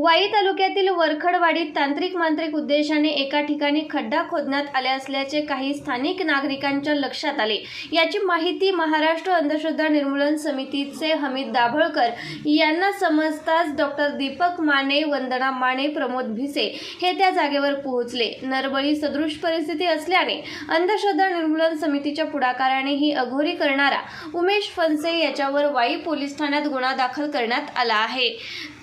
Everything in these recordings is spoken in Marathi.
वाई तालुक्यातील वरखडवाडीत तांत्रिक मांत्रिक उद्देशाने एका ठिकाणी खड्डा खोदण्यात आले असल्याचे काही स्थानिक नागरिकांच्या लक्षात आले. याची माहिती महाराष्ट्र अंधश्रद्धा निर्मूलन समितीचे हमीद दाभळकर यांना समजताच डॉक्टर दीपक माने वंदना माने प्रमोद भिसे हे त्या जागेवर पोहोचले. नरबळी सदृश परिस्थिती असल्याने अंधश्रद्धा निर्मूलन समितीच्या पुढाकाराने ही अघोरी करणारा उमेश फनसे याच्यावर वाई पोलीस ठाण्यात गुन्हा दाखल करण्यात आला आहे.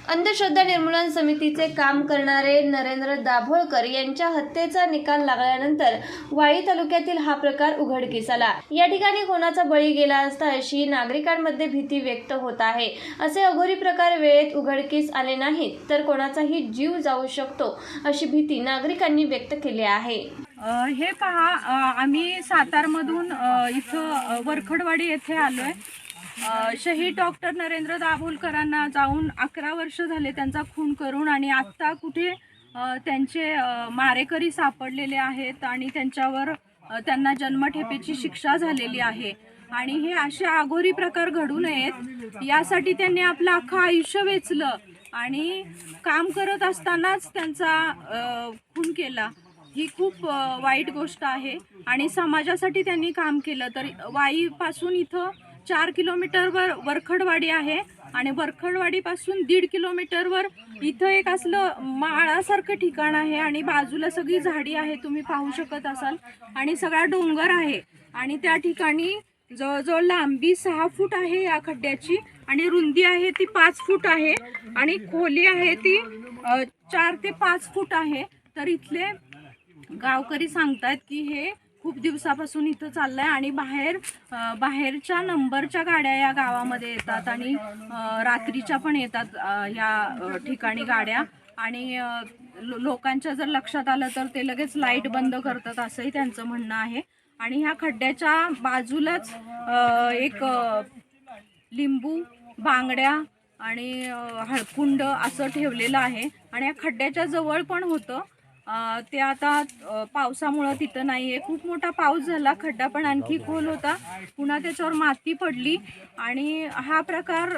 अंधश्रद्धा निर्मूलन समितीचे काम करणारे नरेंद्र दाभोळकर यांच्या हत्येचा निकाल लागल्यानंतर वाई तालुक्यातील हा प्रकार उघडकीस आला या ठिकाणी कोणाचा बळी गेला असता अशी नागरिकांमध्ये भीती व्यक्त होत आहे. असे अघोरी प्रकार वेळेत उघडकीस आले नाहीत तर कोणाचाही जीव जाऊ शकतो अशी भीती नागरिकांनी व्यक्त केली आहे. हे पहा आम्ही सातारमधून इथं वरखडवाडी येथे आलोय. शहीद डॉक्टर नरेंद्र दाभोलकरांना जाऊन अकरा वर्ष झाले त्यांचा खून करून आणि आत्ता कुठे त्यांचे मारेकरी सापडलेले आहेत आणि त्यांच्यावर त्यांना जन्मठेपेची शिक्षा झालेली आहे. आणि हे असे आघोरी प्रकार घडू नयेत. यासाठी त्यांनी आपलं अख्खं आयुष्य वेचलं आणि काम करत असतानाच त्यांचा खून केला. ही खूप वाईट गोष्ट आहे आणि समाजासाठी त्यांनी काम केलं. तर वाईपासून इथं चार किलोमीटरवर वरखडवाडी आहे आणि वरखडवाडीपासून दीड किलोमीटरवर इथं एक असलं माळासारखं ठिकाण आहे आणि बाजूला सगळी झाडी आहे तुम्ही पाहू शकत असाल. आणि सगळा डोंगर आहे. आणि त्या ठिकाणी जवळजवळ लांबी सहा फूट आहे या खड्ड्याची आणि रुंदी आहे ती पाच फूट आहे आणि खोली आहे ती चार ते पाच फूट आहे. तर इथले गावकरी सांगतात की हे खूप दिवसापासून इथं चाललंय आणि बाहेर बाहेरच्या नंबरच्या गाड्या या गावामध्ये येतात आणि रात्रीच्या पण येतात या ठिकाणी गाड्या. आणि लो- लोकांच्या जर लक्षात आलं तर ते लगेच लाइट बंद करतात असंही त्यांचं म्हणणं आहे. आणि ह्या खड्ड्याच्या बाजूलाच एक लिंबू बांगड्या आणि हळकुंड असं ठेवलेलं आहे. आणि या खड्ड्याच्या जवळ पण होतं. ते आता पावसामुळं तिथं नाही आहे खूप मोठा पाऊस झाला खड्डा पण आणखी खोल होता. पुन्हा त्याच्यावर माती पडली. आणि हा प्रकार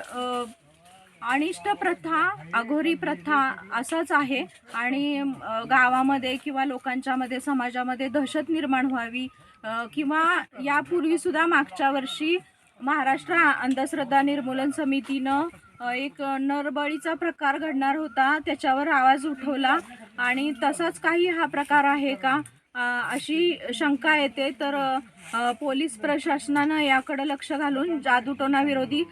अनिष्ट प्रथा अघोरी प्रथा असाच आहे. आणि गावामध्ये किंवा लोकांच्यामध्ये समाजामध्ये दहशत निर्माण व्हावी किंवा यापूर्वीसुद्धा मागच्या वर्षी महाराष्ट्र अंधश्रद्धा निर्मूलन समितीनं एक नरबळीचा प्रकार घडणार होता. त्याच्यावर आवाज उठवला. आणि तसाच काही हा प्रकार आहे का? अशी शंका येते. तर पोलीस प्रशासनानं याकडे लक्ष घालून जादूटोना विरोधी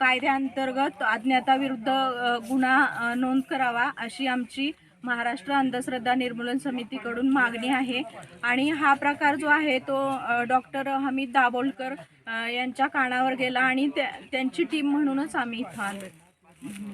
कायद्याअंतर्गत अज्ञाताविरुद्ध गुन्हा नोंद करावा अशी आमची महाराष्ट्र अंधश्रद्धा निर्मूलन समितीकडून मागणी आहे. आणि हा प्रकार जो आहे तो डॉक्टर हमीद दाभोलकर यांच्या कानावर गेला आणि त्या- त्यांची टीम म्हणूनच आम्ही इथं आलो